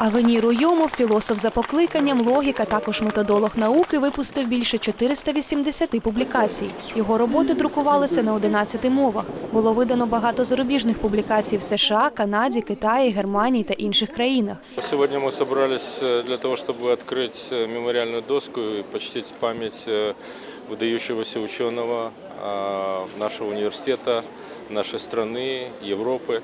Авенір Уйомов, філософ за покликанням, логіка, також методолог науки, випустив більше 480 публікацій. Його роботи друкувалися на 11 мовах. Було видано багато зарубіжних публікацій в США, Канаді, Китаї, Германії та інших країнах. Сегодня мы собрались э, для того, чтобы открыть э, мемориальную доску и почтить память э, выдающегося ученого э, нашего университета, нашей страны, Европы,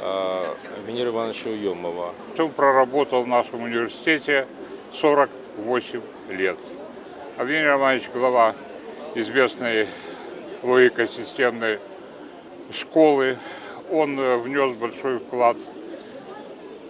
э, Венера Ивановича Уемова. Он проработал в нашем университете 48 лет. Авдений Романович – глава известной логико-системной школы. Он э, внес большой вклад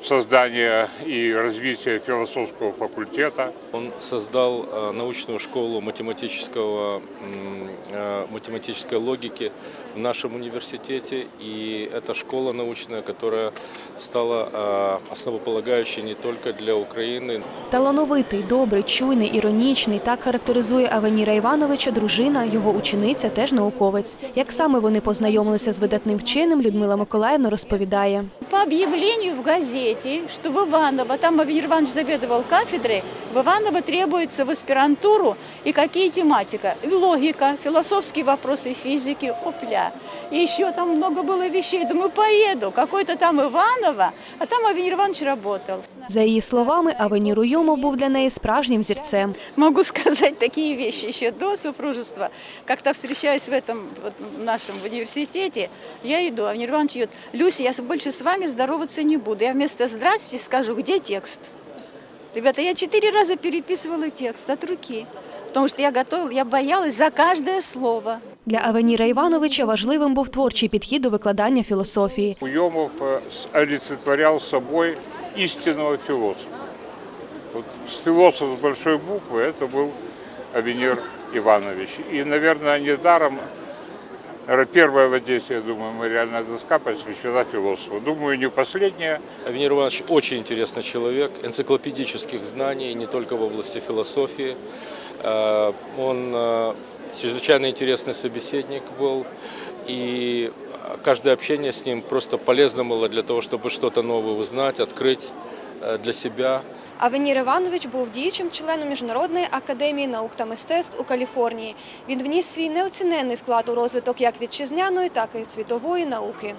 в создание и развитие философского факультета. Он создал э, научную школу математического, м, э, математической логики в нашем университете. И это школа научная, которая стала э, основополагающей не только для Украины, Талановитий, добрий, чуйний, іронічний – так характеризує Авеніра Івановича дружина, його учениця, теж науковець. Як саме вони познайомилися з видатним вченим, Людмила Миколаївна розповідає. По объявлению в газете, что в Иваново, там Авенир Иванович заведовал кафедрой, в Иваново требуется в аспирантуру и какие тематика? И Логика, философские вопросы физики, опля. И еще там много было вещей. Думаю, поеду, какой-то там Иваново, а там Авенир Иванович работал. За її словами, Авенір Уйомов був для неї справжнім зірцем. Могу сказать такие вещи еще до супружества. Как-то встречаюсь в этом вот, в нашем университете, я иду, а Авнир Иванович идет. Люся, я с- больше с вами здороваться не буду. Я вместо «здрасте» скажу, где текст? Ребята, я четыре раза переписывала текст от руки. Потому что я готовила, я боялась за каждое слово. Для Авеніра Івановича важливим був творчий підхід до викладання філософії. Уемов э, с- олицетворял собой истинного философа. Вот философ с большой буквы – это был Авенир Иванович. И, наверное, недаром наверное, первая в Одессе, я думаю, мемориальная доска посвящена философу. Думаю, не последняя. Авенир Иванович очень интересный человек, энциклопедических знаний, не только в области философии. Э, Он э, чрезвычайно интересный собеседник был, и каждое общение с ним просто полезно было для того, чтобы что-то новое узнать, открыть э, для себя. Авенір Іванович був діючим членом Міжнародної академії наук та мистецтв у Каліфорнії. Він вніс свій неоціненний вклад у розвиток як вітчизняної, так і світової науки.